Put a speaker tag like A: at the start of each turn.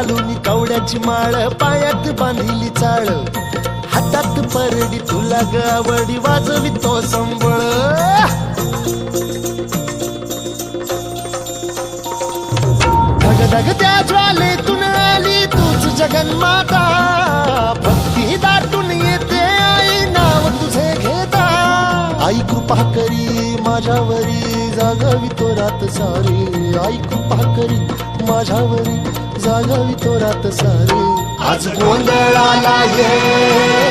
A: घालून कवड्याची माळ पायात बांधिली चाळ. हातात परडी तुला गावडी वाजवी तो संबळ. धग धग त्या ज्वालेतून आली तूच जगन्माता. पाकरी माझ्यावरी जागावी तो रात सारी. ऐकू पाकरी माझ्यावरी जागावी तो रात सारी. आज गोंधळाला ये